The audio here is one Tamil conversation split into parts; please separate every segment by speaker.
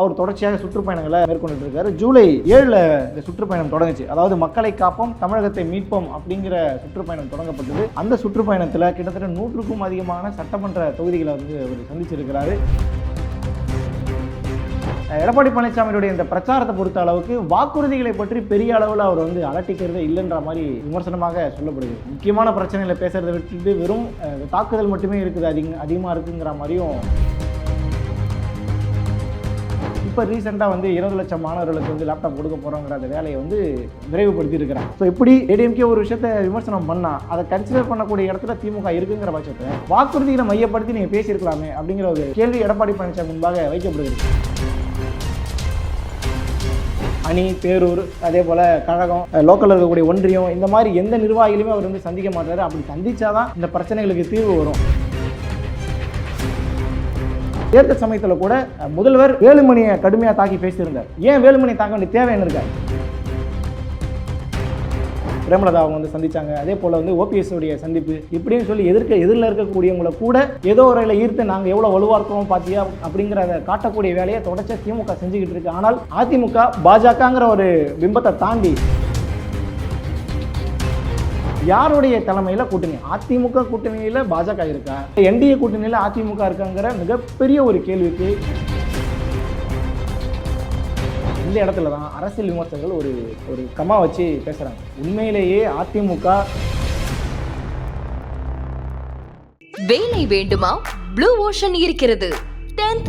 Speaker 1: அவர் தொடர்ச்சியாக சுற்றுப்பயணங்களை மேற்கொண்டு இருக்காரு ஜூலை ஏழில் இந்த சுற்றுப்பயணம் தொடங்குச்சு. அதாவது மக்களை காப்போம் தமிழகத்தை மீட்போம் அப்படிங்கிற சுற்றுப்பயணம் தொடங்கப்பட்டது. அந்த சுற்றுப்பயணத்தில் கிட்டத்தட்ட நூற்றுக்கும் அதிகமான சட்டமன்ற தொகுதிகளை வந்து அவர் சந்திச்சிருக்கிறாரு. எடப்பாடி பழனிசாமியுடைய இந்த பிரச்சாரத்தை பொறுத்த அளவுக்கு வாக்குறுதிகளை பற்றி பெரிய அளவில் அவர் வந்து அலட்டிக்கிறதே இல்லைன்ற மாதிரி விமர்சனமாக சொல்லப்படுது. முக்கியமான பிரச்சனைகளை பேசுறதை விட்டுட்டு வெறும் தாக்குதல் மட்டுமே இருக்குது அதிக அதிகமாக இருக்குங்கிற மாதிரியும் இப்போ ரீசெண்டாக வந்து இருபது லட்சம் மாணவர்களுக்கு வந்து லேப்டாப் கொடுக்க போகிறோங்கிற அந்த வேலையை வந்து விரைவுபடுத்தி இருக்கிறாங்க ஸோ இப்படி ஏடிஎம்கே ஒரு விஷயத்தை விமர்சனம் பண்ணால் அதை கன்சிடர் பண்ணக்கூடிய இடத்துல திமுக இருக்குங்கிற பட்சத்தில் வாக்குறுதிகளை மையப்படுத்தி நீங்கள் பேசியிருக்கலாமே அப்படிங்கிற ஒரு கேள்வி எடப்பாடி பழனிசாமி முன்பாக வைக்கப்படுகிறது. அணி பேரூர் அதே போல் கழகம் லோக்கலில் இருக்கக்கூடிய ஒன்றியம் இந்த மாதிரி எந்த நிர்வாகிகளுமே அவர் வந்து சந்திக்க மாட்டார். அப்படி சந்தித்தாதான் இந்த பிரச்சனைகளுக்கு தீர்வு வரும். தேர்தல் சமயத்தில் கூட முதல்வர் வேலுமணியை கடுமையாக தாக்கி பேசியிருந்தார். ஏன் வேலுமணி தாக்க வேண்டிய தேவை என்ன இருக்காரு பிரேமலதா அவங்க வந்து சந்திச்சாங்க. அதே போல் வந்து ஓபிஎஸ் உடைய சந்திப்பு இப்படின்னு சொல்லி எதிர்க்க எதிரில் இருக்கக்கூடியவங்களை கூட ஏதோ ஒரு ஈர்த்து நாங்கள் எவ்வளோ வலுவாக இருக்கிறோம் பார்த்தியா அப்படிங்கிறத காட்டக்கூடிய வேலையை தொடர்ச்சியாக திமுக செஞ்சுக்கிட்டு இருக்கு. ஆனால் அதிமுக பாஜகங்கிற ஒரு பிம்பத்தை தாண்டி யாருடைய தலைமையில் கூட்டணி? அதிமுக கூட்டணியில் பாஜக இருக்கா? என்டிஏ கூட்டணியில் அதிமுக இருக்காங்கிற மிகப்பெரிய ஒரு கேள்விக்கு இந்த இடத்துல தான் அரசியல் விமர்சகர்கள் ஒரு ஒரு கமா வச்சு பேசுகிறாங்க உண்மையிலேயே அதிமுக
Speaker 2: வேலை வேண்டுமா? ப்ளூ ஓஷன் இருக்கிறது. 10th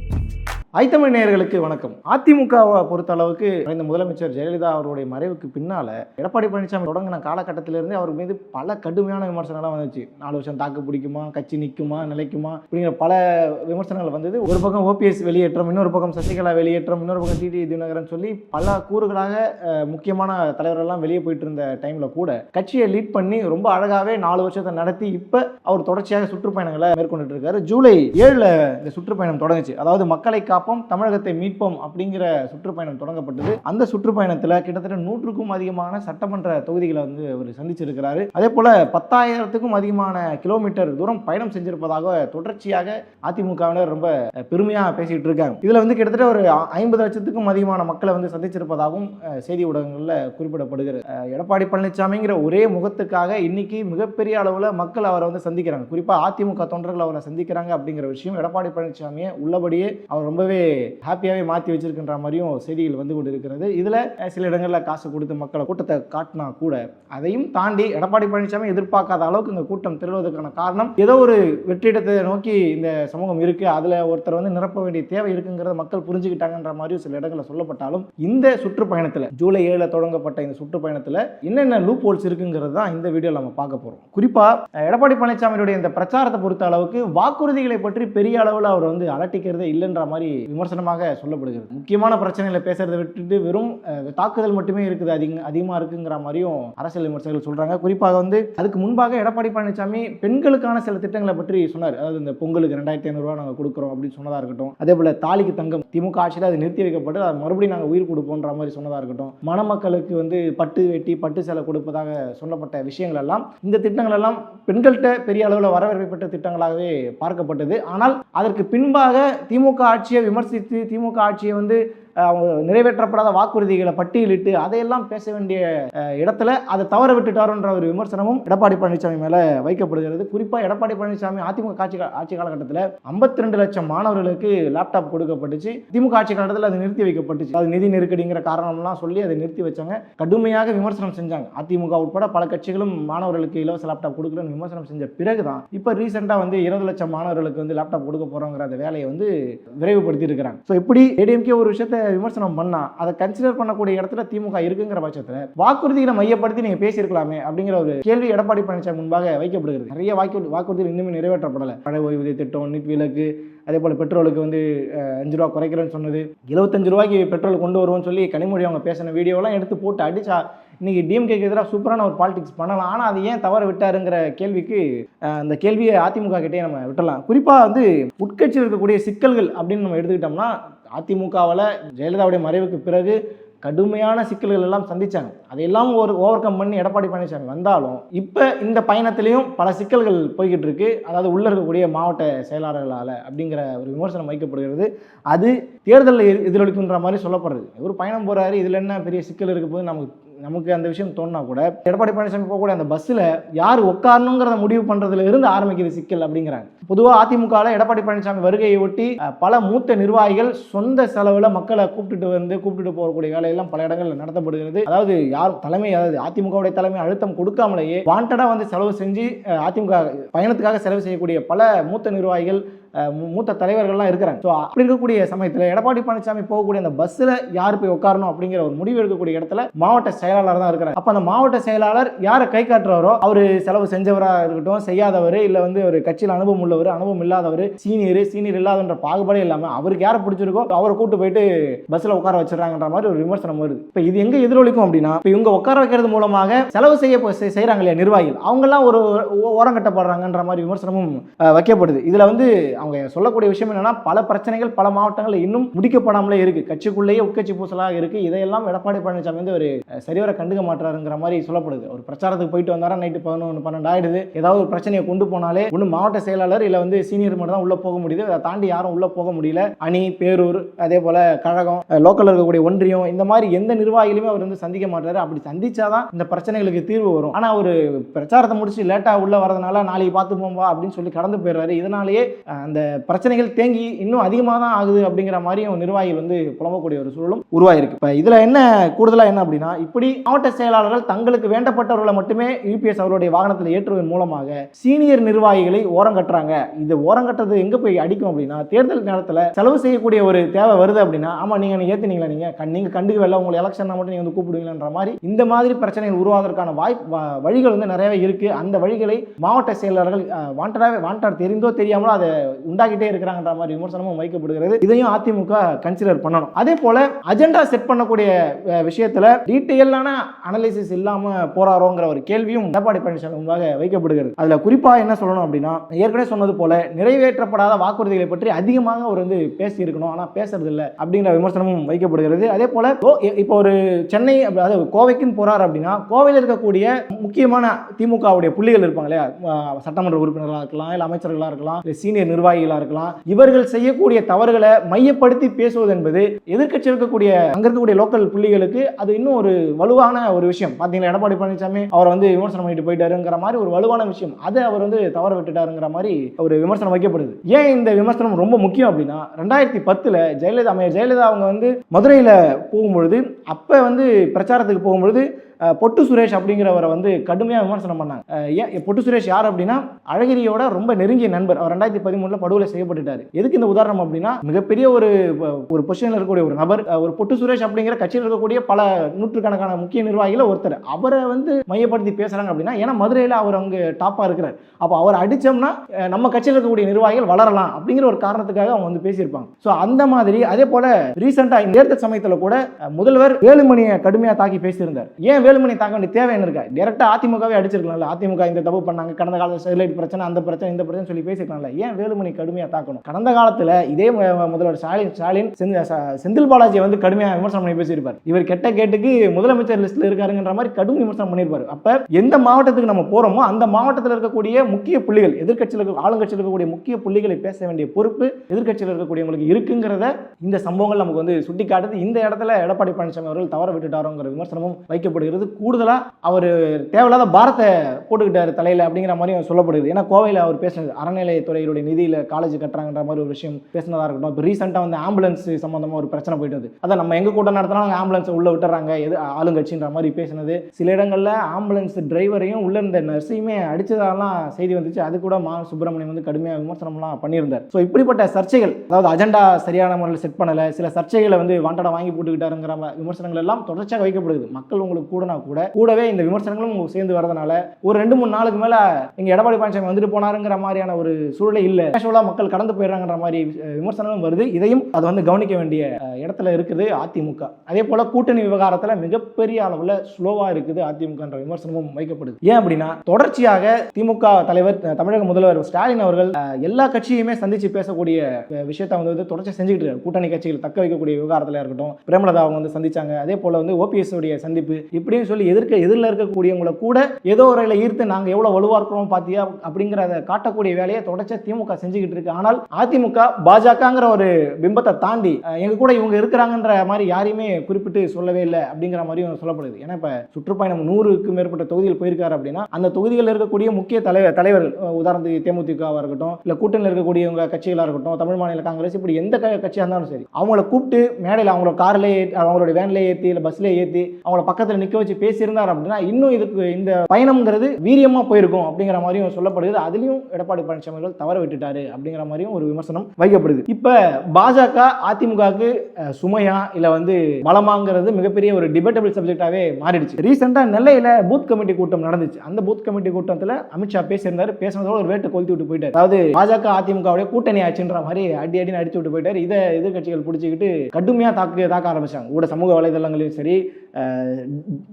Speaker 1: ஐத்தமிழ் நேயர்களுக்கு வணக்கம். அதிமுகவை பொறுத்த அளவுக்கு இந்த முதலமைச்சர் ஜெயலலிதா அவருடைய மறைவுக்கு பின்னால எடப்பாடி பழனிசாமி தொடங்கின காலகட்டத்திலிருந்து அவர் மீது பல கடுமையான விமர்சனங்கள்லாம் வந்துச்சு. நாலு வருஷம் தாக்கு பிடிக்குமா கட்சி நிற்குமா நிலைக்குமா அப்படிங்கிற பல விமர்சனங்கள் வந்தது. ஒரு பக்கம் ஓபிஎஸ் வெளியேற்றம் இன்னொரு பக்கம் சசிகலா வெளியேற்றம் இன்னொரு பக்கம் டிடி தினகரன் சொல்லி பல கூறுகளாக முக்கியமான தலைவரெல்லாம் வெளியே போயிட்டு இருந்த டைம்ல கூட கட்சியை லீட் பண்ணி ரொம்ப அழகாவே நாலு வருஷத்தை நடத்தி இப்ப அவர் தொடர்ச்சியாக சுற்றுப்பயணங்களை மேற்கொண்டுட்டு இருக்காரு. ஜூலை ஏழுல இந்த சுற்றுப்பயணம் தொடங்குச்சு. அதாவது மக்களை காப்போம் தமிழகத்தை மீட்போம் அப்படிங்கிற சுற்றுப்பயணம் தொடங்கப்பட்டது. அந்த சுற்றுப்பயணத்தில் கிட்டத்தட்ட நூற்றுக்கும் அதிகமான சட்டமன்ற தொகுதிகளை வந்து அவர் சந்திச்சிருக்கிறாரு. அதே போல பத்தாயிரத்துக்கும் அதிகமான கிலோமீட்டர் தூரம் பயணம் செஞ்சிருப்பதாக தொடர்ச்சியாக அதிமுகவினர் ரொம்ப பெருமையாக பேசிட்டு இருக்காங்க. இதுல வந்து கிட்டத்தட்ட ஒரு ஐம்பது லட்சத்துக்கும் அதிகமான மக்களை வந்து சந்திச்சிருப்பதாகவும் செய்தி ஊடகங்களில் குறிப்பிடப்படுகிறது. எடப்பாடி பழனிசாமிங்கிற ஒரே முகத்துக்காக இன்னைக்கு மிகப்பெரிய அளவில் மக்கள் அவரை வந்து சந்திக்கிறாங்க. குறிப்பாக அதிமுக தொண்டர்கள் அவரை சந்திக்கிறாங்க அப்படிங்கிற விஷயம் எடப்பாடி பழனிசாமியை உள்ளபடியே அவர் ரொம்பவே ஹாப்பியாகவே மாற்றி வச்சிருக்கின்ற மாதிரியும் செய்திகள் வந்து கொண்டு இருக்கிறது இதில் சில இடங்களில் காசு கொடுத்து மக்களை கூட்டத்தை காட்டினா கூட அதையும் தாண்டி எடப்பாடி பழனிசாமி எதிர்பார்க்காத அளவுக்கு இந்த கூட்டம் திரளுவதற்கான காரணம் ஏதோ ஒரு வெற்றிடத்தை நோக்கி இந்த சமூகம் இருக்கு. அதில் ஒருத்தர் வந்து நிரப்ப வேண்டிய தேவை இருக்குங்கிறத மக்கள் புரிஞ்சுக்கிட்டாங்கன்ற மாதிரியும் சில இடங்களில் சொல்லப்பட்டாலும் இந்த சுற்றுப்பயணத்தில் ஜூலை ஏழில் தொடங்கப்பட்ட இந்த சுற்றுப்பயணத்தில் என்னென்ன லூப் ஹோல்ஸ் இருக்குங்கிறது தான் இந்த வீடியோவில் நம்ம பார்க்க போகிறோம் குறிப்பாக எடப்பாடி பழனிசாமியுடைய இந்த பிரச்சாரத்தை பொறுத்த அளவுக்கு வாக்குறுதிகளை பற்றி பெரிய அளவில் அவர் வந்து அலட்டிக்கிறதே இல்லைன்ற மாதிரி விமர்சனமாக சொல்லப்படுகிறது. முக்கியமான பிரச்சனைகளை பேசுறதை விட்டுட்டு வெறும் தாக்குதல் மட்டுமே இருக்குது அதிக அதிகமாக இருக்குங்கிற மாதிரியும் அரசியல் விமர்சகர்கள் சொல்றாங்க. குறிப்பாக வந்து அதுக்கு முன்பாக எடப்பாடி பழனிசாமி பெண்களுக்கான சில திட்டங்களை பற்றி சொன்னார். அதாவது இந்த பொங்கலுக்கு ரெண்டாயிரத்தி ஐநூறுரூவா நாங்கள் கொடுக்குறோம் அப்படின்னு சொன்னதாக இருக்கட்டும். அதே போல தாலிக்கு தங்கம் திமுக ஆட்சியில் அது நிறுத்தி வைக்கப்பட்டு அது மறுபடியும் நாங்கள் உயிர் கொடுப்போன்ற மாதிரி சொன்னதாக இருக்கட்டும். மணமக்களுக்கு வந்து பட்டு வெட்டி பட்டு சேலை கொடுப்பதாக சொல்லப்பட்ட விஷயங்கள் எல்லாம் இந்த திட்டங்கள் எல்லாம் பெண்கள்கிட்ட பெரிய அளவில் வரவேற்பட்ட பெற்ற திட்டங்களாகவே பார்க்கப்பட்டது. ஆனால் அதற்கு பின்பாக திமுக ஆட்சியை விமர்சித்து திமுக ஆட்சியை வந்து நிறைவேற்றப்படாத வாக்குறுதிகளை பட்டியலிட்டு அதையெல்லாம் பேச வேண்டிய இடத்துல அதை தவற விட்டுட்டாருன்ற ஒரு விமர்சனமும் எடப்பாடி பழனிசாமி மேலே வைக்கப்படுகிறது. குறிப்பாக எடப்பாடி பழனிசாமி அதிமுக ஆட்சி ஆட்சி காலகட்டத்தில் ஐம்பத்தி ரெண்டு லட்சம் மாணவர்களுக்கு லேப்டாப் கொடுக்கப்பட்டுச்சு. திமுக ஆட்சி காலத்தில் அது நிறுத்தி வைக்கப்பட்டுச்சு. அது நிதி நெருக்கடிங்கிற காரணம்லாம் சொல்லி அதை நிறுத்தி வச்சாங்க. கடுமையாக விமர்சனம் செஞ்சாங்க. அதிமுக உட்பட பல கட்சிகளும் மாணவர்களுக்கு இலவச லேப்டாப் கொடுக்கலன்னு விமர்சனம் செஞ்ச பிறகு தான் இப்போ ரீசெண்டாக வந்து இருபது லட்சம் மாணவர்களுக்கு வந்து லேப்டாப் கொடுக்க போகிறோங்கிற அந்த வேலையை வந்து விரைவுபடுத்தி இருக்கிறாங்க ஸோ இப்படி ஏடிஎம்கே ஒரு விஷயத்தை விமர்சனம் பண்ணா அதை கன்சிடர் பண்ணக்கூடிய இடத்துல திமுக இருக்குங்கிற பட்சத்தில் வாக்குறுதிகளை மையப்படுத்தி நீங்க பேசியிருக்கலாமே அப்படிங்கிற ஒரு கேள்வி எடப்பாடி பழனிசாமி முன்பாக வைக்கப்படுகிறது. நிறைய வாக்கு வாக்குறுதிகள் இன்னுமே நிறைவேற்றப்படலை. பழைய ஓய்வூதிய திட்டம் நீட் விலக்கு அதே போல் பெட்ரோலுக்கு வந்து அஞ்சு ரூபா குறைக்கிறேன்னு சொன்னது இருபத்தஞ்சு ரூபாய்க்கு பெட்ரோல் கொண்டு வருவோம்னு சொல்லி கனிமொழி அவங்க பேசின வீடியோலாம் எடுத்து போட்டு அடிச்சா இன்னைக்கு டிஎம்கேக்கு எதிராக சூப்பரான ஒரு பாலிடிக்ஸ் பண்ணலாம். ஆனால் அது ஏன் தவற விட்டாருங்கிற கேள்விக்கு அந்த கேள்வியை அதிமுக கிட்டே நம்ம விட்டலாம் குறிப்பாக வந்து உட்கட்சியில் இருக்கக்கூடிய சிக்கல்கள் அப்படின்னு நம்ம எடுத்துக்கிட்டோம்னா அதிமுகவில் ஜெயலலிதாவுடைய மறைவுக்கு பிறகு கடுமையான சிக்கல்கள் எல்லாம் சந்திச்சாங்க. அதையெல்லாம் ஒரு ஓவர் கம் பண்ணி எடப்பாடி பழனிசாமி வந்தாலும் இப்போ இந்த பயணத்திலையும் பல சிக்கல்கள் போய்கிட்டு இருக்கு. அதாவது உள்ள இருக்கக்கூடிய மாவட்ட செயலாளர்களால் அப்படிங்கிற ஒரு விமர்சனம் வைக்கப்படுகிறது. அது தேர்தலில் எதிரொலிக்குன்ற மாதிரி சொல்லப்படுறது ஒரு பயணம் போகிறாரு இதில் என்ன பெரிய சிக்கல் இருக்க போது நமக்கு நமக்கு அந்த விஷயம் தோணுனா கூட எடப்பாடி பழனிசாமி போகக்கூடிய அந்த பஸ்ஸில் யார் உட்காரணுங்கிறத முடிவு பண்ணுறதுல இருந்து ஆரம்பிக்கிறது சிக்கல் அப்படிங்கிறாங்க. பொதுவாக அதிமுகவில் எடப்பாடி பழனிசாமி வருகையை ஒட்டி பல மூத்த நிர்வாகிகள் சொந்த செலவில் மக்களை கூப்பிட்டுட்டு வந்து கூப்பிட்டுட்டு போகக்கூடிய வேலையெல்லாம் பல இடங்களில் நடத்தப்படுகிறது. அதாவது யார் தலைமை அதாவது அதிமுகவுடைய தலைமை அழுத்தம் கொடுக்காமலேயே வாண்டடாக வந்து செலவு செஞ்சு அதிமுக பயணத்துக்காக செலவு செய்யக்கூடிய பல மூத்த நிர்வாகிகள் மூத்த தலைவர்கள்லாம் இருக்கிறாங்க. ஸோ அப்படி இருக்கக்கூடிய சமயத்தில் எடப்பாடி பழனிசாமி போகக்கூடிய அந்த பஸ்ஸில் யார் போய் உட்காரணும் அப்படிங்கிற ஒரு முடிவு எடுக்கக்கூடிய இடத்துல மாவட்ட செயலாளர் தான் இருக்கிறார். அப்போ அந்த மாவட்ட செயலாளர் யாரை கை காட்டுறாரோ அவர் செலவு செஞ்சவராக இருக்கட்டும் செய்யாதவர் இல்லை வந்து ஒரு கட்சியில் அனுபவம் உள்ளவர் அனுபவம் இல்லாதவர் சீனியர் சீனியர் இல்லாதன்ற பாகுபாடே இல்லாமல் அவருக்கு யாரை பிடிச்சிருக்கோ அவரை கூட்டு போயிட்டு பஸ்ஸில் உட்கார வச்சிடறாங்கன்ற மாதிரி ஒரு விமர்சனம் வருது. இப்போ இது எங்கே எதிரொலிக்கும் அப்படின்னா இப்போ இவங்க உட்கார வைக்கிறது மூலமாக செலவு செய்ய செய்கிறாங்க இல்லையா நிர்வாகிகள்? அவங்கெல்லாம் ஒரு ஓரம் ஓரங்கட்டப்படுறாங்கன்ற மாதிரி விமர்சனமும் வைக்கப்படுது. இதில் வந்து அவங்க சொல்லக்கூடிய விஷயம் என்னன்னா பல பிரச்சனைகள் பல மாவட்டங்களில் இன்னும் முடிக்கப்படாமலே இருக்கு. கட்சிக்குள்ளேயே உட்கட்சி பூசலாக இருக்கு. இதையெல்லாம் எடப்பாடி பழனிசாமி வந்து ஒரு சரிவர கண்டுக்க மாட்டாருங்கிற மாதிரி சொல்லப்படுது. ஒரு பிரச்சாரத்துக்கு போயிட்டு வந்தாரா நைட்டு பதினொன்று பன்னெண்டு ஆயிடுது. ஏதாவது ஒரு பிரச்சனையை கொண்டு போனாலே ஒன்று மாவட்ட செயலாளர் இல்லை வந்து சீனியர் மட்டும் தான் உள்ள போக முடியுது. அதை தாண்டி யாரும் உள்ள போக முடியல. அணி பேரூர் அதே போல கழகம் லோக்கலில் இருக்கக்கூடிய ஒன்றியம் இந்த மாதிரி எந்த நிர்வாகிகளுமே அவர் வந்து சந்திக்க மாட்டார். அப்படி சந்திச்சாதான் இந்த பிரச்சனைகளுக்கு தீர்வு வரும். ஆனா அவர் பிரச்சாரத்தை முடிச்சு லேட்டா உள்ள வரதுனால நாளைக்கு பார்த்து போம்பா அப்படின்னு சொல்லி கடந்து போயிடுறாரு. இதனாலேயே அந்த பிரச்சனைகள் தேங்கி இன்னும் அதிகமாக தான் ஆகுது அப்படிங்கிற மாதிரியும் நிர்வாகிகள் வந்து புலம்பக்கூடிய ஒரு சூழலும் உருவாயிருக்கு. இப்போ இதில் என்ன கூடுதலாக என்ன அப்படின்னா இப்படி மாவட்ட செயலாளர்கள் தங்களுக்கு வேண்டப்பட்டவர்களை மட்டுமே யூபிஎஸ் அவருடைய வாகனத்தில் ஏற்றுவதன் மூலமாக சீனியர் நிர்வாகிகளை ஓரம் கட்டுறாங்க. இது ஓரம் கட்டுறது எங்க போய் அடிக்கும் அப்படின்னா தேர்தல் நேரத்தில் செலவு செய்யக்கூடிய ஒரு தேவை வருது அப்படின்னா ஆமாம் நீங்க நீங்க? நீங்கள் நீங்க கண்- நீங்க உங்களை எலெக்ஷன் மட்டும் நீங்க வந்து கூப்பிடுவீங்களன்ற மாதிரி இந்த மாதிரி பிரச்சனைகள் உருவாவதற்கான வாய்ப்பு வழிகள் வந்து நிறையவே இருக்கு. அந்த வழிகளை மாவட்ட செயலாளர்கள் வாண்டடாகவே வாண்டட் தெரிந்தோ தெரியாமலோ அதை உண்டாக்கிட்டே இருக்கிறாங்கன்ற மாதிரி விமர்சனமும் வைக்கப்படுகிறது. இதையும் அதிமுக கன்சிடர் பண்ணணும். அதே போல அஜெண்டா செட் பண்ணக்கூடிய விஷயத்தில் விஷயத்துல டீட்டெயிலான அனலிசிஸ் இல்லாம போறாரோங்கிற ஒரு கேள்வியும் எடப்பாடி பழனிசாமி முன்பாக வைக்கப்படுகிறது. அதுல குறிப்பா என்ன சொல்லணும் அப்படின்னா ஏற்கனவே சொன்னது போல நிறைவேற்றப்படாத வாக்குறுதிகளை பற்றி அதிகமாக அவர் வந்து பேசியிருக்கணும். ஆனால் பேசுறது இல்லை அப்படிங்கிற விமர்சனமும் வைக்கப்படுகிறது. அதே போல ஓ, இப்போ ஒரு சென்னை அதாவது கோவைக்குன்னு போறாரு அப்படின்னா கோவையில் இருக்கக்கூடிய முக்கியமான திமுகவுடைய புள்ளிகள் இருப்பாங்க இல்லையா? சட்டமன்ற உறுப்பினர்களாக இருக்கலாம் இல்லை அமைச்சர்களாக இருக்கலாம் இல்லை சீனியர் நிர்வாகிகளாக இருக்கலாம். இவர்கள் செய்யக்கூடிய தவறுகளை மையப்படுத்தி பேசுவது என்பது எதிர்க்கட்சி இருக்கக்கூடிய அங்க இருக்கக்கூடிய லோக்கல் புள்ளிகளுக்கு அது இன்னும் ஒரு வலுவான ஒரு விஷயம். பார்த்தீங்கன்னா எடப்பாடி பழனிசாமி? அவரை வந்து விமர்சனம் பண்ணிட்டு போயிட்டாருங்கிற மாதிரி ஒரு வலுவான விஷயம். அதை அவர் வந்து தவற விட்டுட்டாருங்கிற மாதிரி ஒரு விமர்சனம் வைக்கப்படுது. ஏன் இந்த விமர்சனம் ரொம்ப முக்கியம் அப்படின்னா ரெண்டாயிரத்தி பத்தில் ஜெயலலிதா அம்மையார் ஜெயலலிதா அவங்க வந்து மதுரையில் போகும்பொழுது அப்போ வந்து பிரச்சாரத்துக்கு போகும்பொழுது பொட்டு சுரேஷ் அப்படிங்கிறவரை வந்து கடுமையாக விமர்சனம் பண்ணாங்க. ஏன் பொட்டு சுரேஷ் யார் அப்படின்னா அழகிரியோட ரொம்ப நெருங்கிய நண்பர். அவர் ரெண்டாயிரத்தி பதிமூணில் படுகொலை செய்யப்பட்டுட்டார். எதுக்கு இந்த உதாரணம் அப்படின்னா மிகப்பெரிய ஒரு ஒரு பொசிஷனில் இருக்கக்கூடிய ஒரு நபர் ஒரு பொட்டு சுரேஷ் அப்படிங்கிற கட்சியில் இருக்கக்கூடிய பல நூற்றுக்கணக்கான முக்கிய நிர்வாகிகள் ஒருத்தர். அவரை வந்து மையப்படுத்தி பேசுகிறாங்க அப்படின்னா ஏன்னா மதுரையில் அவர் அங்கே டாப்பாக இருக்கிறார். அப்போ அவர் அடிச்சோம்னா நம்ம நம்ம கட்சியில் இருக்கக்கூடிய நிர்வாகிகள் வளரலாம் அப்படிங்கிற ஒரு காரணத்துக்காக அவங்க வந்து பேசியிருப்பாங்க. ஸோ அந்த மாதிரி அதே போல ரீசெண்டாக நேர்த்த தேர்தல் சமயத்தில் கூட முதல்வர் வேலுமணியை கடுமையாக தாக்கி பேசியிருந்தார். ஏன் வேலுமணி தாக்க வேண்டிய தேவை என்ன இருக்கா? டேரக்டா அதிமுகவே அடிச்சிருக்கலாம்ல. அதிமுக இந்த தப்பு பண்ணாங்க. கடந்த காலத்தில் ஸ்டெர்லைட் பிரச்சனை அந்த பிரச்சனை இந்த பிரச்சனை சொல்லி பேசிருக்கலாம்ல ஏன் வேலுமணி கடுமையாக தாக்கணும்? கடந்த காலத்தில் இதே முதல்வர் ஸ்டாலின் ஸ்டாலின் செந்தில் பாலாஜியை வந்து கடுமையாக விமர்சனம் பண்ணி பேசியிருப்பார். இவர் கெட்ட கேட்டுக்கு முதலமைச்சர் லிஸ்ட்ல இருக்காருங்கிற மாதிரி கடும் விமர்சனம் பண்ணியிருப்பார். அப்ப எந்த மாவட்டத்துக்கு நம்ம போறோமோ அந்த மாவட்டத்தில் இருக்கக்கூடிய முக்கிய புள்ளிகள் எதிர்கட்சியில் ஆளுங்கட்சியில் இருக்கக்கூடிய முக்கிய புள்ளிகளை பேச வேண்டிய பொறுப்பு எதிர்கட்சியில் இருக்கக்கூடியவங்களுக்கு இருக்குங்கிறத இந்த சம்பவங்கள் நமக்கு வந்து சுட்டி காட்டுது இந்த இடத்துல எடப்பாடி பழனிசாமி அவர்கள் தவற விட்டுட்டாரோங்கிற விமர்சனமும் வைக்கப்படுகிறது. கூடுதலாக அவர் தேவையில்லாத பாரத்தை போட்டுக்கிட்டாரு தலையில் அப்படிங்கிற மாதிரி சொல்லப்படுது. ஏன்னா கோவையில் அவர் பேசினது அறநிலையத்துறையுடைய நிதியில் காலேஜ் கட்டுறாங்கன்ற மாதிரி ஒரு விஷயம் பேசினதாக இருக்கட்டும். இப்போ ரீசெண்டாக வந்து ஆம்புலன்ஸ் சம்மந்தமாக ஒரு பிரச்சனை போயிட்டு வந்து அதை நம்ம எங்கள் கூட்டம் நடத்தினா நாங்கள் உள்ளே விட்டுறாங்க. எது ஆளுங்கட்சின்ற மாதிரி பேசினது. சில இடங்களில் ஆம்புலன்ஸ் டிரைவரையும் உள்ள இருந்த நர்ஸையுமே அடித்ததாலாம் செய்தி வந்துச்சு. அது கூட மா சுப்பிரமணியம் வந்து கடுமையாக விமர்சனம்லாம் பண்ணியிருந்தார். ஸோ இப்படிப்பட்ட சர்ச்சைகள் அதாவது அஜெண்டா சரியான முறையில் செட் பண்ணலை சில சர்ச்சைகளை வந்து வாண்டடா வாங்கி போட்டுக்கிட்டாருங்கிற விமர்சனங்கள் எல்லாம் தொடர்ச்சியாக வைக்கப்படுது. மக்கள் உங்களுக்கு கூடனா கூட கூடவே இந்த விமர்சனங்களும் உங்களுக்கு சேர்ந்து வரதுனால ஒரு ரெண்டு மூணு நாளுக்கு மேலே இங்க எடப்பாடி பழனிசாமி வந்துட்டு போனாருங்கிற மாதிரியான ஒரு சூழலே இல்லை. கேஷுவலாக மக்கள் கடந்து போயிடுறாங்கன்ற மாதிரி விமர்சனங்களும் வருது. இதையும் அது வந்து கவனிக்க வேண்டிய இடத்துல இருக்குது அதிமுக. அதே போல கூட்டணி விவகாரத்துல மிகப்பெரிய அளவில் ஸ்லோவாக இருக்குது அதிமுகன்ற விமர்சனமும் வைக்கப்படுது. ஏன் அப்படின்னா தொடர்ச்சியாக திமுக தலைவர் தமிழக முதல்வர் ஸ்டாலின் அவர்கள் எல்லா கட்சியுமே சந்திச்சு பேசக்கூடிய விஷயத்த விஷயத்தை வந்து வந்து தொடர்ச்சி செஞ்சுக்கிட்டு இருக்காரு. கூட்டணி கட்சிகள் தக்க வைக்கக்கூடிய விவகாரத்தில் இருக்கட்டும் பிரேமலதா அவங்க வந்து சந்திச்சாங்க. அதே போல வந்து ஓபிஎஸ் உடைய சந்திப்பு இப்படின்னு சொல்லி எதிர்க்க எதிரில் இருக்கக்கூடியவங்களை கூட ஏதோ ஒரு ஈர்த்து நாங்க எவ்வளவு வலுவா இருக்கிறோம் பாத்தியா அப்படிங்கிறத காட்டக்கூடிய வேலையை தொடர்ச்சி திமுக செஞ்சுக்கிட்டு இருக்கு. ஆனால் அதிமுக பாஜகங்கிற ஒரு பிம்பத்தை தாண்டி எங்க கூட இவங்க இருக்கிறாங்கன்ற மாதிரி யாரையுமே குறிப்பிட்டு சொல்லவே இல்லை அப்படிங்கிற மாதிரியும் சொல்லப்படுது. ஏன்னா இப்ப சுற்றுப்பயணம் நூறுக்கும் மேற்பட்ட தொகுதியில் போயிருக்காரு அப்படின்னா அந்த தொகுதியில் இருக்கக்கூடிய முக்கிய தலைவர் தலைவர்கள் உதாரணத்துக்கு உதாரணத்துக்கு தேமுதிகவாக இருக்கட்டும் இல்லை கூட்டணியில் இருக்கக்கூடியவங்க கட்சிகளா இருக்கட்டும் தமிழ் மாநில காங்கிரஸ் இப்படி எந்த க- கட்சியா இருந்தாலும் சரி அவங்கள கூப்பிட்டு மேடையில் அவங்களோட கார்ல அவங்களோட வேன்ல ஏத்தி இல்லை பஸ்ல ஏத்தி அவங்கள பக்கத்துல நிக்க வச்சு பேசியிருந்தார் அப்படின்னா இன்னும் இதுக்கு இந்த பயணம்ங்கிறது வீரியமா போயிருக்கும் அப்படிங்கிற மாதிரியும் சொல்லப்படுது. அதுலயும் எடப்பாடி பழனிசாமி அவர்கள் தவற விட்டுட்டாரு அப்படிங்கிற மாதிரியும் ஒரு விமர்சனம் வைக்கப்படுது. இப்ப பாஜக அதிமுகவுக்கு சுமையா இல்ல வந்து பலமாங்கிறது மிகப்பெரிய ஒரு டிபேட்டபிள் சப்ஜெக்டாகவே மாறிடுச்சு. ரீசெண்டாக நெல்லையில பூத் கமிட்டி கூட்டம் நடந்துச்சு. அந்த பூத் கமிட்டி கூட்டத்தில் அமித்ஷா பேசியிருந்தார். பேசினதோட ஒரு வேட்டை கொளுத்தி விட்டு போயிட்டார். அதாவது பாஜக அதிமுகவுடைய கூட்டணி ஆச்சுன்ற மாதிரி அடி அடின்னு அடிச்சு விட்டு போயிட்டார். இதை எதிர்கட்சிகள் பிடிச்சிக்கிட்டு கடுமையா தாக்கு தாக்க ஆரம்பிச்சாங்க. கூட சமூக வலைதளங்களையும் சரி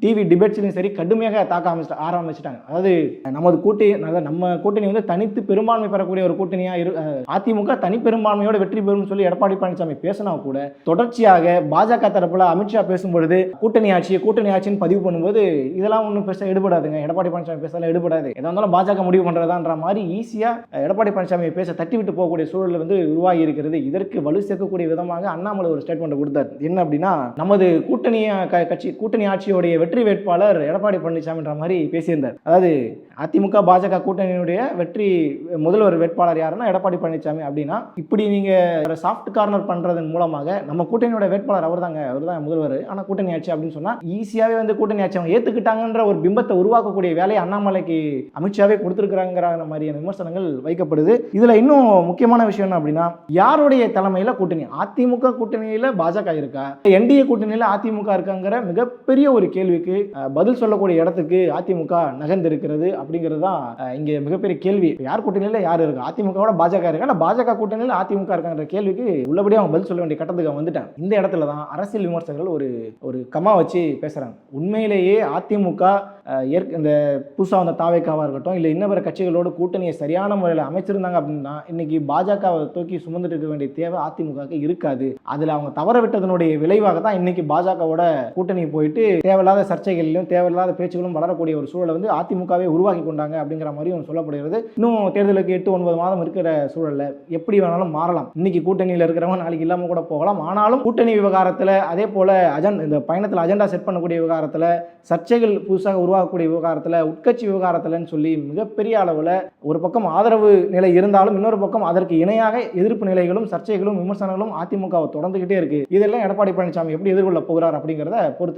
Speaker 1: டிவி டிபேட்ஸ்லையும் சரி கடுமையாக தாக்க ஆரம்பிச்சு ஆரம்பிச்சிட்டாங்க. அதாவது நமது கூட்டணி அதாவது நம்ம கூட்டணி வந்து தனித்து பெரும்பான்மை பெறக்கூடிய ஒரு கூட்டணியாக இரு அதிமுக தனிப்பெரும்பான்மையோட வெற்றி பெறும்னு சொல்லி எடப்பாடி பழனிசாமி பேசினா கூட தொடர்ச்சியாக பாஜக தரப்புல அமித்ஷா பேசும்பொழுது கூட்டணி ஆட்சி கூட்டணி ஆட்சின்னு பதிவு பண்ணும்போது இதெல்லாம் ஒன்றும் பெருசாக எடுபடாதுங்க. எடப்பாடி பழனிசாமி பேசலாம் எடுபடாது. எதாக இருந்தாலும் பாஜக முடிவு பண்ணுறதான்ற மாதிரி ஈஸியாக எடப்பாடி பழனிசாமி பேச தட்டி விட்டு போகக்கூடிய சூழல் வந்து உருவாகி இருக்கிறது. இதற்கு வலு சேர்க்கக்கூடிய விதமாக அண்ணாமலை ஒரு ஸ்டேட்மெண்ட் கொடுத்தார். என்ன அப்படின்னா நமது கூட்டணி கட்சி கட்சி கூட்டணி ஆட்சியோடைய வெற்றி வேட்பாளர் எடப்பாடி பழனிசாமின்ற மாதிரி பேசியிருந்தார். அதாவது அதிமுக பாஜக கூட்டணியினுடைய வெற்றி முதல்வர் வேட்பாளர் யாருன்னா எடப்பாடி பழனிசாமி அப்படின்னா இப்படி நீங்க சாஃப்ட் கார்னர் பண்ணுறதன் மூலமாக நம்ம கூட்டணியோட வேட்பாளர் அவர் தாங்க அவர் தான் முதல்வர். ஆனால் கூட்டணி ஆட்சி அப்படின்னு சொன்னா ஈஸியாவே வந்து கூட்டணி ஆட்சி அவங்க ஏத்துக்கிட்டாங்கன்ற ஒரு பிம்பத்தை உருவாக்கக்கூடிய வேலையை அண்ணாமலைக்கு அமித்ஷாவே கொடுத்துருக்குறாங்கிற மாதிரியான விமர்சனங்கள் வைக்கப்படுது. இதுல இன்னும் முக்கியமான விஷயம் என்ன அப்படின்னா யாருடைய தலைமையில் கூட்டணி? அதிமுக கூட்டணியில் பாஜக இருக்கா? என்டிஏ கூட்டணியில் அதிமுக இருக்காங்கிற மிகப்பெரிய ஒரு கேள்விக்கு பதில் சொல்லக்கூடிய இடத்துக்கு அதிமுக நகர்ந்திருக்கிறது அப்படிங்கிறது தான் இங்கே மிகப்பெரிய கேள்வி. யார் கூட்டணியில யார் இருக்கு? அதிமுகவோட பாஜக இருக்கா? பாஜக கூட்டணியில் அதிமுக இருக்காங்கிற கேள்விக்கு உள்ளபடியே அவங்க பதில் சொல்ல வேண்டிய கட்டத்துக்கு அவங்க வந்துட்டாங்க. இந்த இடத்துல தான் அரசியல் விமர்சகர்கள் ஒரு ஒரு கமா வச்சு பேசுகிறாங்க உண்மையிலேயே அதிமுக ஏற்க இந்த புதுசாக வந்த தாவேக்காவாக இருக்கட்டும் இல்லை இன்ன பிற கட்சிகளோட கூட்டணியை சரியான முறையில் அமைச்சிருந்தாங்க அப்படின்னா இன்னைக்கு பாஜகவை தூக்கி சுமந்துட்டு இருக்க வேண்டிய தேவை அதிமுகவுக்கு இருக்காது. அதில் அவங்க தவற விட்டதனுடைய விளைவாக தான் இன்னைக்கு பாஜகவோட கூட்டணி போயிட்டு தேவையில்லாத சர்ச்சைகளிலும் தேவையில்லாத பேச்சுகளும் வளரக்கூடிய ஒரு சூழலை வந்து அதிமுகவே உருவாக்கி கொண்டாங்க அப்படிங்கிற மாதிரியும் சொல்லப்படுகிறது. இன்னும் தேர்தலுக்கு எட்டு ஒன்பது மாதம் இருக்கிற சூழல்ல எப்படி வேணாலும் மாறலாம். இன்னைக்கு கூட்டணியில் இருக்கிறவங்க நாளைக்கு இல்லாமல் கூட போகலாம். ஆனாலும் கூட்டணி விவகாரத்தில் அதே போல அஜன் இந்த பயணத்தில் அஜெண்டா செட் பண்ணக்கூடிய விவகாரத்தில் சர்ச்சைகள் புதுசாக உருவாகக்கூடிய விவகாரத்தில் உட்கட்சி விவகாரத்தில்னு சொல்லி மிகப்பெரிய அளவில் ஒரு பக்கம் ஆதரவு நிலை இருந்தாலும் இன்னொரு பக்கம் அதற்கு இணையாக எதிர்ப்பு நிலைகளும் சர்ச்சைகளும் விமர்சனங்களும் அதிமுகவை தொடர்ந்துகிட்டே இருக்கு. இதெல்லாம் எடப்பாடி பழனிசாமி எப்படி எதிர்கொள்ள போகிறார் அப்படிங்கிறத பொறுத்து